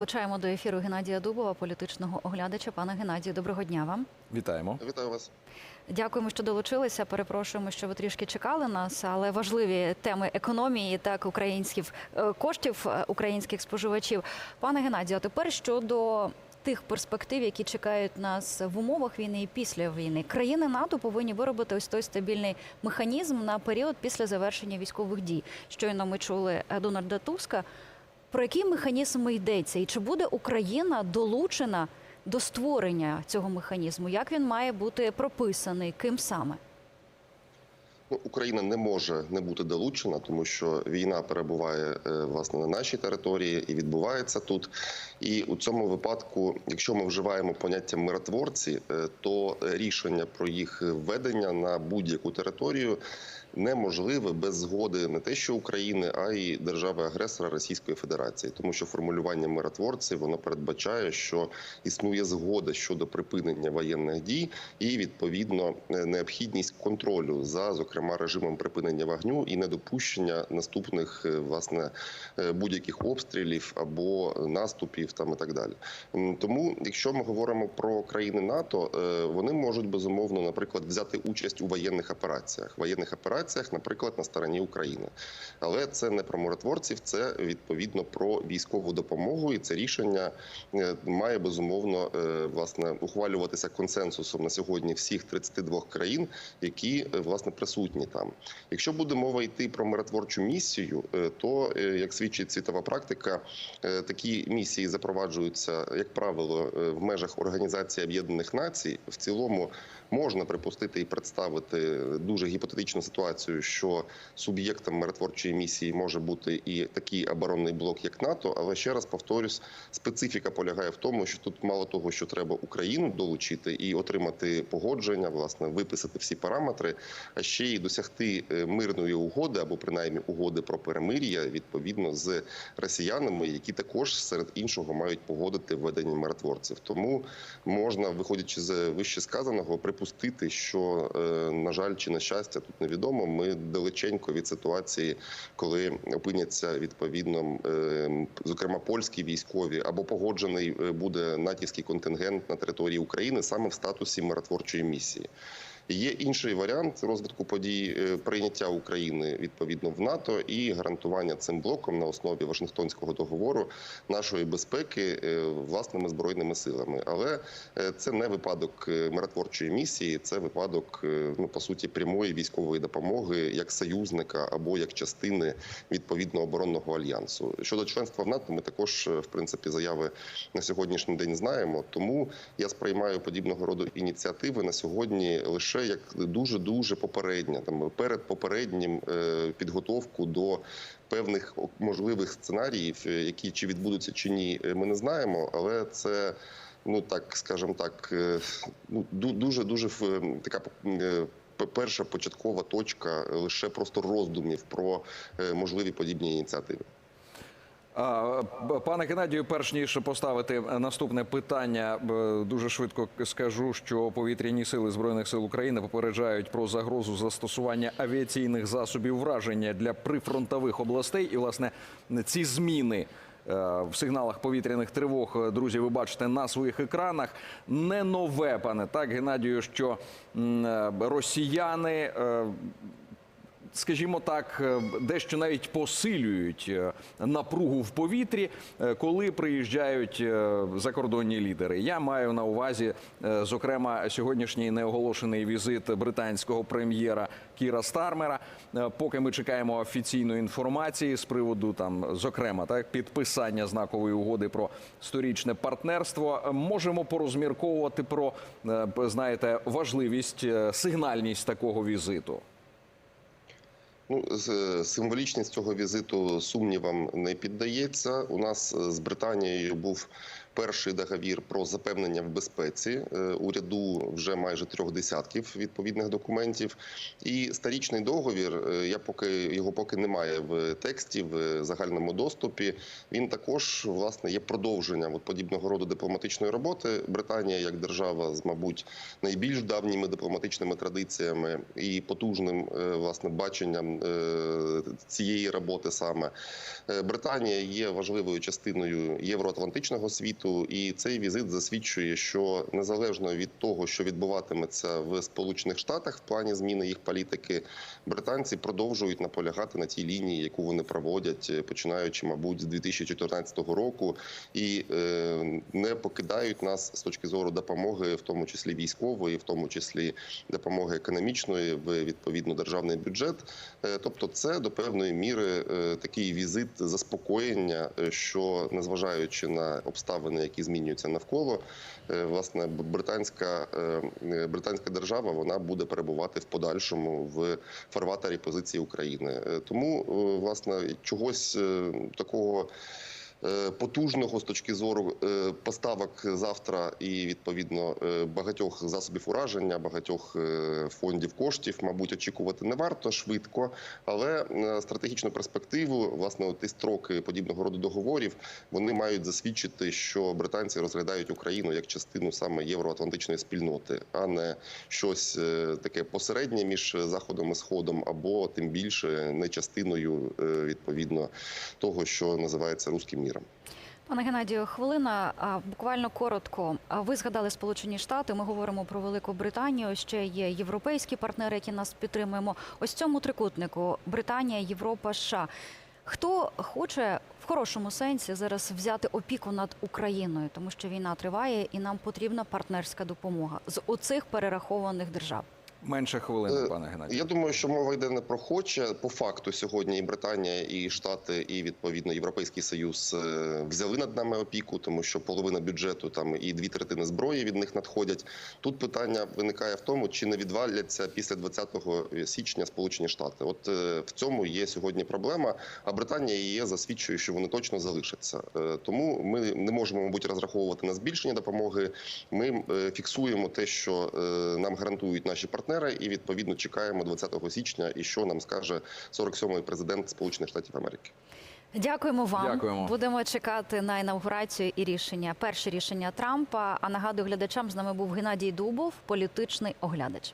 Почаємо до ефіру Геннадія Дубова, політичного оглядача. Пане Геннадію, доброго дня вам. Вітаємо. Вітаю вас. Дякуємо, що долучилися. Перепрошуємо, що ви трішки чекали нас, але важливі теми економії, так українських е, коштів е, українських споживачів. Пане Геннадію, а тепер щодо тих перспектив, які чекають нас в умовах війни і після війни, країни НАТО повинні виробити ось той стабільний механізм на період після завершення військових дій. Щойно ми чули Дональда Туска. Про який механізм йдеться, і чи буде Україна долучена до створення цього механізму? Як він має бути прописаний? Ким саме? Ну, Україна не може не бути долучена, тому що війна перебуває е, власне на нашій території і відбувається тут. І у цьому випадку, якщо ми вживаємо поняття миротворці, е, то рішення про їх введення на будь-яку територію неможливе без згоди не те, що України, а й держави-агресора Російської Федерації, тому що формулювання миротворців воно передбачає, що існує згода щодо припинення воєнних дій і відповідно е, необхідність контролю за зокрема режимом припинення вогню і недопущення наступних е, власне е, будь-яких обстрілів або наступів там і так далі. Тому, якщо ми говоримо про країни НАТО, вони можуть безумовно, наприклад, взяти участь у воєнних операціях, воєнних операціях, наприклад, на стороні України. Але це не про миротворців, це відповідно про військову допомогу, і це рішення е, має безумовно е, власне ухвалюватися консенсусом на сьогодні всіх 32 країн, які е, власне присутні там. Якщо буде мова йти про миротворчу місію, то як свідчить світова практика, такі місії запроваджуються, як правило, в межах Організації Об'єднаних Націй. В цілому можна припустити і представити дуже гіпотетичну ситуацію, що суб'єктом миротворчої місії може бути і такий оборонний блок, як НАТО. Але ще раз повторюсь, специфіка полягає в тому, що тут мало того, що треба Україну долучити і отримати погодження, власне, виписати всі параметри, а ще й досягти е, мирної угоди або принаймні угоди про перемир'я відповідно з росіянами, які також серед іншого мають погодити введення миротворців. Тому можна, виходячи з вище сказаного, припустити, що е, на жаль чи на щастя тут невідомо. Ми далеченько від ситуації, коли опиняться відповідно, е, зокрема польські військові або погоджений е, буде натівський контингент на території України саме в статусі миротворчої місії. Є інший варіант розвитку подій е, прийняття України відповідно в НАТО і гарантування цим блоком на основі Вашингтонського договору нашої безпеки е, власними збройними силами. Але е, це не випадок миротворчої місії, це випадок ну по суті прямої військової допомоги як союзника або як частини відповідно оборонного альянсу. Щодо членства в НАТО, ми також в принципі заяви на сьогоднішній день знаємо. Тому я сприймаю подібного роду ініціативи на сьогодні лише як дуже дуже попередня, там перед попереднім е, підготовку до певних можливих сценаріїв, е, які чи відбудуться чи ні, е, ми не знаємо, але це. Ну так, скажімо так, ну дуже дуже така перша початкова точка лише просто роздумів про можливі подібні ініціативи. Пане Геннадію, перш ніж поставити наступне питання, дуже швидко скажу, що повітряні сили збройних сил України попереджають про загрозу застосування авіаційних засобів враження для прифронтових областей. І власне ці зміни. е, В сигналах повітряних тривог, е, друзі, ви бачите на своїх екранах. Не нове, пане так, Геннадію, що е, росіяни скажімо так, е, дещо навіть посилюють е, напругу в повітрі, е, коли приїжджають закордонні лідери. Я маю на увазі, зокрема, сьогоднішній неоголошений візит британського прем'єра Кіра Стармера. Поки ми чекаємо офіційної інформації з приводу там, зокрема, так підписання знакової угоди про сторічне партнерство, можемо порозмірковувати про знаєте важливість, сигнальність такого візиту. Ну, символічність цього візиту сумнівам не піддається. У нас е, з Британією був перший договір про запевнення в безпеці. Е, Уряду вже майже трьох десятків відповідних документів. І старічний договір, е, я поки його поки немає в тексті, в загальному доступі. Він також власне є продовженням от подібного роду дипломатичної роботи. Британія як держава з, мабуть, найбільш давніми дипломатичними традиціями і потужним власне баченням цієї роботи саме. Е, Британія є важливою частиною євроатлантичного світу, і цей візит засвідчує, що незалежно від того, що відбуватиметься в Сполучених Штатах в плані зміни їх політики, британці продовжують наполягати на тій лінії, яку вони проводять, е, починаючи, мабуть, з 2014 року, і е, не покидають нас з точки зору допомоги, в тому числі військової, в тому числі допомоги економічної в відповідно державний бюджет. Е, Тобто, це до певної міри е, такий візит заспокоєння, е, що незважаючи на обставини, які змінюються навколо, власне британська британська держава вона буде перебувати в подальшому в фарватері позиції України. Тому власне чогось такого. Е, Потужного з точки зору е, поставок завтра і відповідно е, багатьох засобів ураження, багатьох фондів коштів, мабуть, очікувати не варто швидко, але стратегічну перспективу, власне, ті строки подібного роду договорів, вони мають засвідчити, що британці розглядають Україну як частину саме євроатлантичної спільноти, а не щось таке посереднє між заходом і сходом, або тим більше не частиною відповідно того, що називається руським міром. Пане Геннадію, хвилина. Буквально коротко. Ви згадали Сполучені Штати. Ми говоримо про Велику Британію. Ще є європейські партнери, які нас підтримуємо. Ось цьому трикутнику Британія, Європа, США. Хто хоче в хорошому сенсі зараз взяти опіку над Україною, тому що війна триває, і нам потрібна партнерська допомога з оцих перерахованих держав. Менше хвилини, Е, пане Геннадію. Я думаю, що мова йде не про хоче. По факту сьогодні і Британія, і Штати, і відповідно Європейський Союз е, взяли над нами опіку, тому що половина бюджету там і дві третини зброї від них надходять. Тут питання виникає в тому, чи не відваляться після 20 січня Сполучені Штати. От е, в цьому є сьогодні проблема. А Британія і засвідчує, що вони точно залишаться. Тому ми не можемо, мабуть, розраховувати на збільшення допомоги. Ми фіксуємо те, що нам гарантують наші партнери, і відповідно чекаємо 20 січня, і що нам скаже 47-й президент Сполучених Штатів Америки. Дякуємо вам. Дякуємо. Будемо чекати на інаугурацію і рішення. Перше рішення Трампа. А нагадую глядачам з нами був Геннадій Дубов, політичний оглядач.